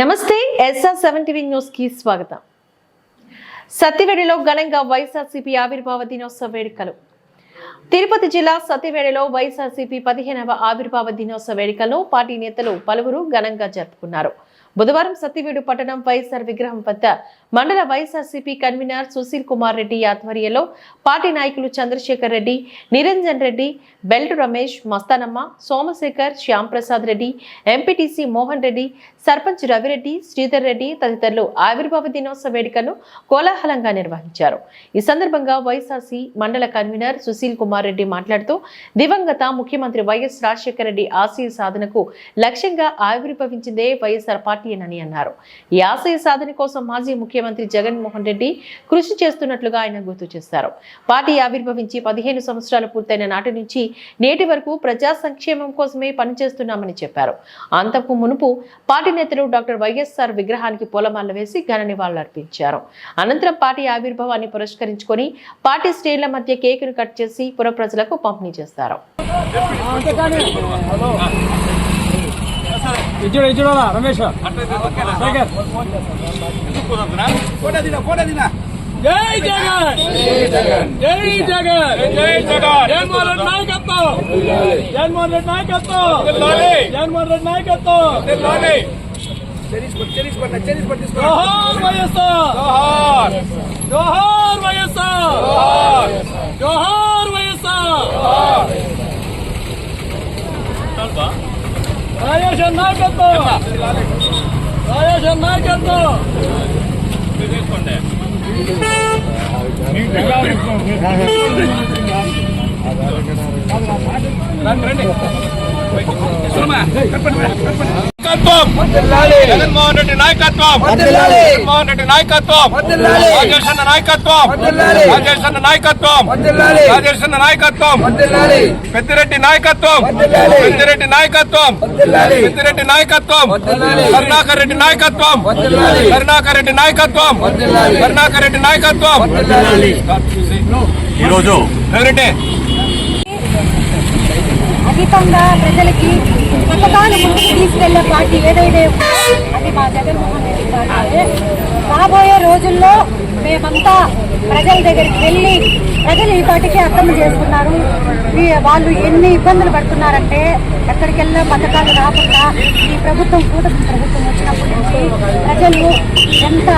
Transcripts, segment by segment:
నమస్తే SR seven TV న్యూస్కి స్వాగతం. సత్తివేడిలో ఘనంగా వైఎస్ఆర్సీపీ ఆవిర్భావ దినోత్సవ వేడుకలు. తిరుపతి జిల్లా సత్యవేడలో వైఎస్ఆర్సీపీ పదిహేనవ ఆవిర్భావ దినోత్సవ వేడుకలను పార్టీ నేతలు పలువురు ఘనంగా జరుపుకున్నారు. బుధవారం సత్యవేడు పట్టణం వైఎస్ఆర్ విగ్రహం వద్ద మండల వైఎస్ఆర్సీపీ కన్వీనర్ సుశీల్ కుమార్ రెడ్డి ఆధ్వర్యంలో పార్టీ నాయకులు చంద్రశేఖర్ రెడ్డి నిరంజన్ రెడ్డి బెల్ట్ రమేష్ మస్తానమ్మ సోమశేఖర్ శ్యామ్ ప్రసాద్ రెడ్డి ఎంపీటీసీ మోహన్ రెడ్డి సర్పంచ్ రవిరెడ్డి శ్రీధర్ రెడ్డి తదితరులు ఆవిర్భావ దినోత్సవ వేడుకను కోలాహలంగా నిర్వహించారు. ఈ సందర్భంగా వైఎస్ఆర్సీ మండల కన్వీనర్ సుశీల్ కుమార్ రెడ్డి మాట్లాడుతూ దివంగత ముఖ్యమంత్రి వైఎస్ రాజశేఖర రెడ్డి ఆశయ సాధనకు లక్ష్యంగా ఆవిర్భవించిందే వైఎస్ఆర్ పార్టీ పార్టీనని అన్నారు. ఈ ఆశయ సాధన కోసం మాజీ ముఖ్యమంత్రి జగన్మోహన్ రెడ్డి కృషి చేస్తున్నట్లుగా ఆయన గుర్తు చేశారు. పార్టీ ఆవిర్భవించి పదిహేను సంవత్సరాలు పూర్తయిన నాటి నుంచి నేటి వరకు ప్రజా సంక్షేమం కోసమే పనిచేస్తున్నామని చెప్పారు. అంతకు మునుపు పార్టీ నేతలు డాక్టర్ వైఎస్ఆర్ విగ్రహానికి పూలమాల వేసి ఘన నివాళులర్పించారు అనంతరం పార్టీ ఆవిర్భావాన్ని పురస్కరించుకొని పార్టీ శ్రేణుల మధ్య కేకును కట్ చేసి పుర ప్రజలకు పంపిణీ చేస్తారు. ఇచ్చుడు ఇచ్చుడు రమేష్. శేఖర్. జై జగన్. జై జగన్. జై జగన్ జగన్మోహన్ రెడ్డి నాయకత్వం. జగన్మోహన్ రెడ్డి నాయకత్వం. వర్ధిల్లాలి. జగన్మోహన్ రెడ్డి నాయకత్వం. జోహార్ వైఎస్ఆర్. జోహార్. జోహార్ వైఎస్ఆర్. జోహార్. జోహార్ వైఎస్ఆర్ జోహార్. రాజేషన్ నాయకత్వం రాజేషన్ నాయకత్వం సురమా, కప్పండి, కప్పండి. నాయకత్వం జగన్మోహన్ రెడ్డి నాయకత్వం జగన్మోహన్ రెడ్డి నాయకత్వం రాజేష్ అన్న నాయకత్వం రాజేష్ అన్న నాయకత్వం రాజేష్ అన్న నాయకత్వం పెద్దిరెడ్డి నాయకత్వం పెద్దిరెడ్డి నాయకత్వం పెద్దిరెడ్డి నాయకత్వం కరుణాకర్ రెడ్డి నాయకత్వం కరుణాకర్ రెడ్డి నాయకత్వం కరుణాకర్ రెడ్డి నాయకత్వం ఈరోజు ఎవరంటే అధికంగా ప్రజలకి పథకాలు ముందుకు తీసుకెళ్ళే పార్టీ ఏదైతే అది మా జగన్మోహన్ రెడ్డి పార్టీ రాబోయే రోజుల్లో మేమంతా ప్రజల దగ్గరికి వెళ్ళి ప్రజలు ఈ పార్టీకి అర్థం చేసుకున్నారు. వాళ్ళు ఎన్ని ఇబ్బందులు పడుతున్నారంటే ఎక్కడికెళ్ళినా పథకాలు రాకుండా ఈ ప్రభుత్వం కూటమి ప్రభుత్వం వచ్చినప్పటి నుంచి ఎంత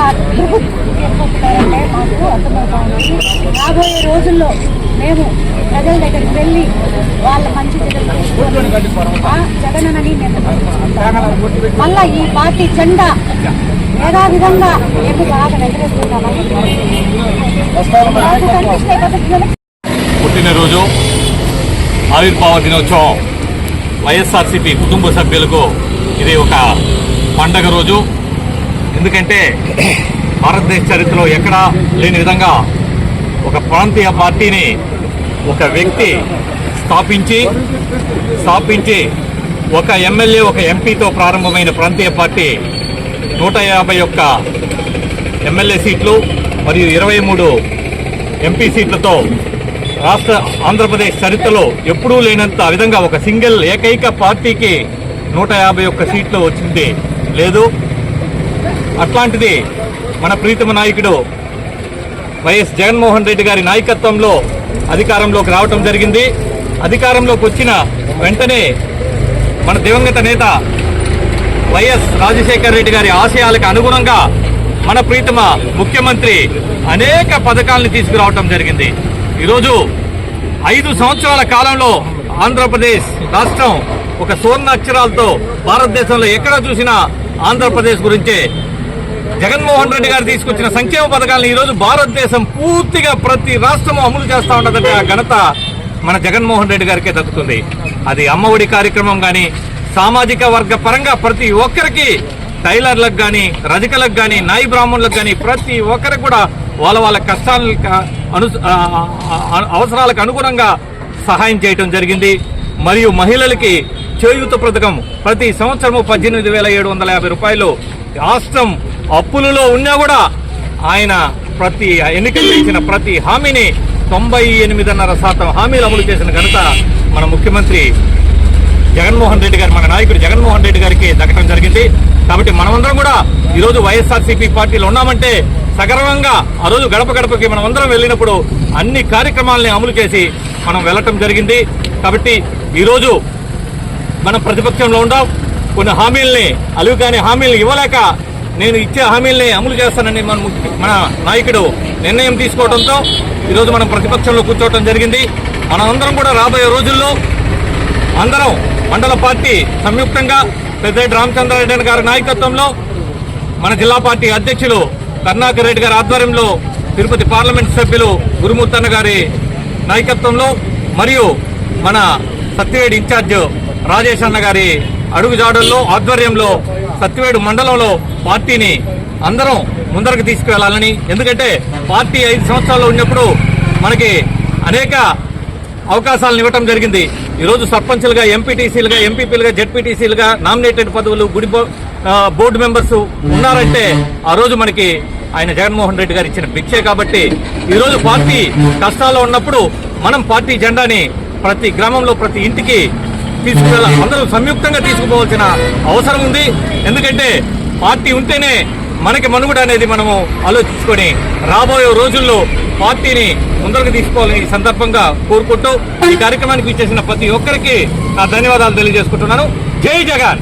మాకు అర్థమవుతుంది. రాబోయే రోజుల్లో మేము ప్రజల దగ్గరికి వెళ్ళి వాళ్ళ మంచి చెడులు తెలుసుకొని, మళ్ళా ఈ పార్టీ జెండా ఏదా విధంగా మేము బాగా పుట్టినరోజు ఆవిర్భావ దినోత్సవం. వైఎస్ఆర్సీపీ కుటుంబ సభ్యులకు ఇది ఒక పండగ రోజు. ఎందుకంటే భారతదేశ చరిత్రలో ఎక్కడా లేని విధంగా ఒక ప్రాంతీయ పార్టీని ఒక వ్యక్తి స్థాపించి స్థాపించి ఒక ఎమ్మెల్యే ఒక ఎంపీతో ప్రారంభమైన ప్రాంతీయ పార్టీ నూట యాభై ఒక్క ఎమ్మెల్యే సీట్లు మరియు ఇరవై మూడు ఎంపీ సీట్లతో రాష్ట్ర ఆంధ్రప్రదేశ్ చరిత్రలో ఎప్పుడూ లేనంత విధంగా ఒక సింగిల్ ఏకైక పార్టీకి నూట యాభై ఒక్క సీట్లు వచ్చింది. లేదు అట్లాంటిది మన ప్రీతమ నాయకుడు వైఎస్ జగన్మోహన్ రెడ్డి గారి నాయకత్వంలో అధికారంలోకి రావటం జరిగింది. అధికారంలోకి వచ్చిన వెంటనే మన దివంగత నేత వైఎస్ రాజశేఖర రెడ్డి గారి ఆశయాలకు అనుగుణంగా మన ప్రీతమ ముఖ్యమంత్రి అనేక పథకాలను తీసుకురావటం జరిగింది. ఈరోజు ఐదు సంవత్సరాల కాలంలో ఆంధ్రప్రదేశ్ రాష్ట్రం ఒక సువర్ణ అక్షరాలతో భారతదేశంలో ఎక్కడ చూసినా ఆంధ్రప్రదేశ్ గురించే జగన్మోహన్ రెడ్డి గారు తీసుకొచ్చిన సంక్షేమ పథకాలను ఈరోజు భారతదేశం పూర్తిగా ప్రతి రాష్ట్రము అమలు చేస్తూ ఉండదంటే ఆ ఘనత మన జగన్మోహన్ రెడ్డి గారికే దక్కుతుంది. అది అమ్మఒడి కార్యక్రమం కానీ సామాజిక వర్గ పరంగా ప్రతి ఒక్కరికి టైలర్లకు కానీ రజకలకు కానీ నాయి బ్రాహ్మణులకు కానీ ప్రతి ఒక్కరికి కూడా వాళ్ళ వాళ్ళ కష్టాలకు అను అవసరాలకు అనుగుణంగా సహాయం చేయటం జరిగింది. మరియు మహిళలకి చేయూత పథకం ప్రతి సంవత్సరము పద్దెనిమిది వేల ఏడు వందల యాభై రూపాయలు రాష్ట్రం అప్పులలో ఉన్నా కూడా ఆయన ప్రతి ఎన్నికలు చేసిన ప్రతి హామీని తొంభై ఎనిమిదిన్నర శాతం హామీలు అమలు చేసిన ఘనత మన ముఖ్యమంత్రి జగన్మోహన్ రెడ్డి గారు మన నాయకుడు జగన్మోహన్ రెడ్డి గారికి దక్కడం జరిగింది. కాబట్టి మనమందరం కూడా ఈరోజు వైఎస్ఆర్సీపీ పార్టీలో ఉన్నామంటే సగర్వంగా ఆ రోజు గడప గడపకి అందరం వెళ్ళినప్పుడు అన్ని కార్యక్రమాలని అమలు చేసి మనం వెళ్ళటం జరిగింది. కాబట్టి ఈరోజు మనం ప్రతిపక్షంలో ఉండాం. కొన్ని హామీల్ని అలువు కాని హామీల్ని ఇవ్వలేక నేను ఇచ్చే హామీల్ని అమలు చేస్తానని మన మన నాయకుడు నిర్ణయం తీసుకోవడంతో ఈరోజు మనం ప్రతిపక్షంలో కూర్చోవడం జరిగింది. మనమందరం కూడా రాబోయే రోజుల్లో అందరం మండల పార్టీ సంయుక్తంగా పెద్దరెడ్డి రామచంద్రారెడ్డి గారి నాయకత్వంలో మన జిల్లా పార్టీ అధ్యక్షులు కర్ణాకర్ రెడ్డి గారి ఆధ్వర్యంలో తిరుపతి పార్లమెంట్ సభ్యులు గురుమూర్తన్న గారి నాయకత్వంలో మరియు మన సత్యవేడి ఇన్ఛార్జ్ రాజేష్ అన్న గారి అడుగుజాడల్లో ఆధ్వర్యంలో సత్యవేడు మండలంలో పార్టీని అందరం ముందరకు తీసుకువెళ్ళాలని. ఎందుకంటే పార్టీ ఐదు సంవత్సరాల్లో ఉన్నప్పుడు మనకి అనేక అవకాశాలను ఇవ్వటం జరిగింది. ఈరోజు సర్పంచ్లుగా ఎంపీటీసీలుగా ఎంపీపీలుగా జెడ్పీటీసీలుగా నామినేటెడ్ పదవులు గుడి బోర్డు మెంబర్స్ ఉన్నారంటే ఆ రోజు మనకి ఆయన జగన్మోహన్ రెడ్డి గారు ఇచ్చిన భిక్షే కాబట్టి ఈరోజు పార్టీ కష్టాల్లో ఉన్నప్పుడు మనం పార్టీ జెండాని ప్రతి గ్రామంలో ప్రతి ఇంటికి తీసుకువెళ్ళాలి అందరూ సంయుక్తంగా తీసుకుపోవాల్సిన అవసరం ఉంది. ఎందుకంటే పార్టీ ఉంటేనే మనకి మనుగడ అనేది మనము ఆలోచించుకొని రాబోయే రోజుల్లో పార్టీని ముందరకు తీసుకోవాలని ఈ సందర్భంగా కోరుకుంటూ ఈ కార్యక్రమానికి ఇచ్చేసిన ప్రతి ఒక్కరికి నా ధన్యవాదాలు తెలియజేసుకుంటున్నాను. జై జగన్!